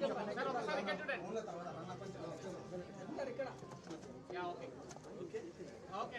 Okay okay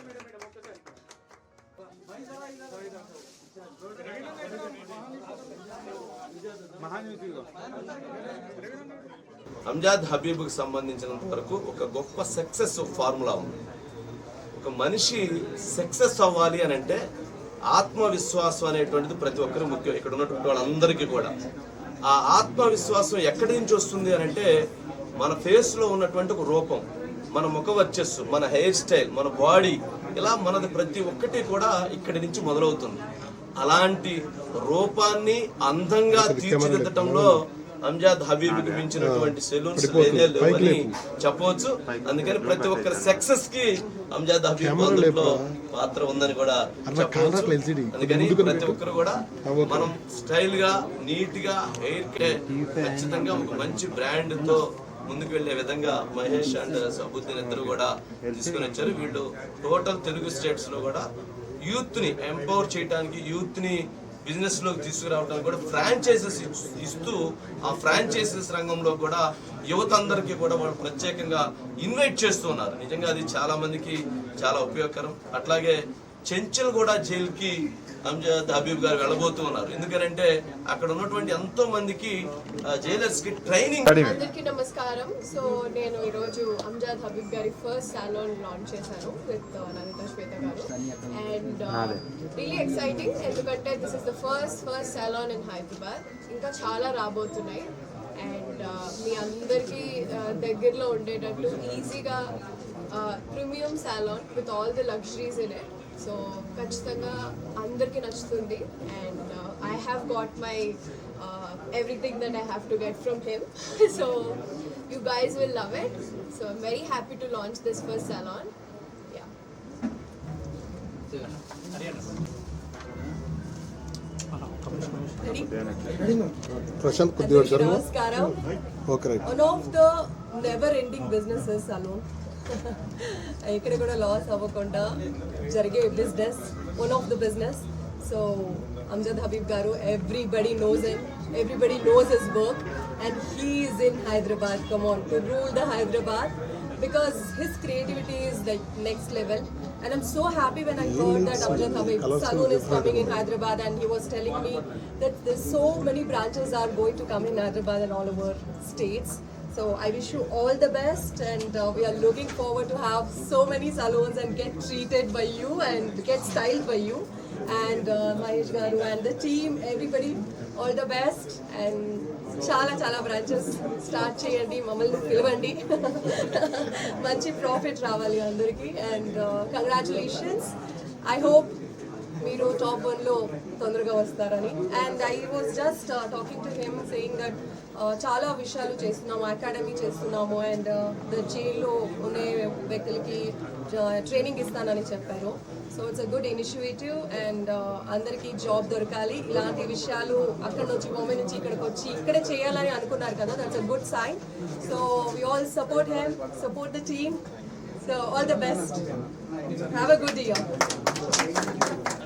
Anjad హబీబ్కి సంబంధించినంత వరకు ఒక గొప్ప సక్సెస్ ఫార్ములా ఉంది. ఒక మనిషి సక్సెస్ అవ్వాలి అని అంటే ఆత్మవిశ్వాసం అనేటువంటిది ప్రతి ఒక్కరు ముఖ్యం. ఇక్కడ ఉన్నటువంటి వాళ్ళందరికీ కూడా. ఆ ఆత్మవిశ్వాసం ఎక్కడి నుంచి వస్తుంది అని అంటే మన ఫేస్లో ఉన్నటువంటి ఒక రూపం. మన ముఖ వర్చస్సు మన హెయిర్ స్టైల్ మన బాడీ ఇలా మనది ప్రతి ఒక్కటి కూడా ఇక్కడి నుంచి మొదలవుతుంది. అలాంటి రూపాన్ని అందంగా తీర్చిదిద్దటంలో అంజాద్ హబీబ్కి మించినటువంటి సెలూన్స్ లేదే లేవని చెప్పవచ్చు. అందుకని ప్రతి ఒక్కరి సక్సెస్కి అంజాద్ హబీబ్ అందులో పాత్ర ఉందని కూడా చెప్పవచ్చు. అందుకని ప్రతి ఒక్కరు కూడా మనం స్టైల్గా నీట్గా హెయిర్ కే ఖచ్చితంగా ఒక మంచి బ్రాండ్తో ముందుకు వెళ్ళే విధంగా మహేష్ అండ్ సబుద్దీన్ ఇద్దరు కూడా తీసుకుని వచ్చారు. వీళ్ళు టోటల్ తెలుగు స్టేట్స్లో కూడా యూత్ని ఎంపవర్ చేయడానికి యూత్ని బిజినెస్లోకి తీసుకురావడానికి కూడా ఫ్రాంచైజెస్ ఇస్తూ ఆ ఫ్రాంచైజెస్ రంగంలో కూడా యువత అందరికీ కూడా వాళ్ళు ప్రత్యేకంగా ఇన్వైట్ చేస్తున్నారు నిజంగా అది చాలా మందికి చాలా ఉపయోగకరం. అట్లాగే చెంచల్ కూడా జైలుకి అంజద్ హబీబ్ గారు వెళ్ళబోతూ ఉన్నారు. ఎందుకంటే అక్కడ ఉన్నటువంటి ఎంతో మందికి జైలర్స్కి ట్రైనింగ్ అందరికీ నమస్కారం. సో నేను ఈరోజు అంజాద్ హబీబ్ గారి ఫస్ట్ సాలోన్ లాంచ్ చేశాను విత్ నమిత శ్వేత గారు. అండ్ రియలీ ఎక్సైటింగ్ ఎందుకంటే this is the first first salon in Hyderabad ఇంకా చాలా రాబోతున్నాయి. అండ్ మీ అందరికీ దగ్గరలో ఉండేటట్టు ఈజీగా premium salon with all the luxuries in it so ఖచ్చితంగా అందరికీ నచ్చుతుంది. And I have got my everything that I have to get from him so you guys will love it so I'm very happy to launch this first salon yeah Prashant కొద్దిగా నమస్కారం one of the never ending businesses alone ఇక్కడ కూడా loss అవ్వకుండా జరిగే business one of the business so Amjad Habib గారు everybody knows in everybody knows his work and he's in Hyderabad come on to rule the Hyderabad because his creativity is like next level and i'm so happy when i heard that amjad habib saloon is coming in hyderabad and he was telling me that there's so many branches are going to come in hyderabad and all over states so i wish you all the best and uh, we are looking forward to have so many salons and get treated by you and get styled by you and uh, mahesh garu and the team everybody all the best and చాలా చాలా branches start చేయండి మమ్మల్ని పిలవండి మంచి profit రావాలి అందరికీ uh, and congratulations I hope మీరు top వన్లో తొందరగా వస్తారని. And I was just talking to him saying that చాలా విషయాలు చేస్తున్నాము అకాడమీ చేస్తున్నాము అండ్ ద జైల్లో ఉండే వ్యక్తులకి uh, ట్రైనింగ్ ఇస్తానని చెప్పారు. So it's a good initiative and అందరికీ జాబ్ దొరకాలి. ఇలాంటి విషయాలు అక్కడ నుంచి బొమ్మ నుంచి ఇక్కడికి వచ్చి ఇక్కడే చేయాలని అనుకున్నారు కదా that's a good sign so we all support him support the team so all the best have a good year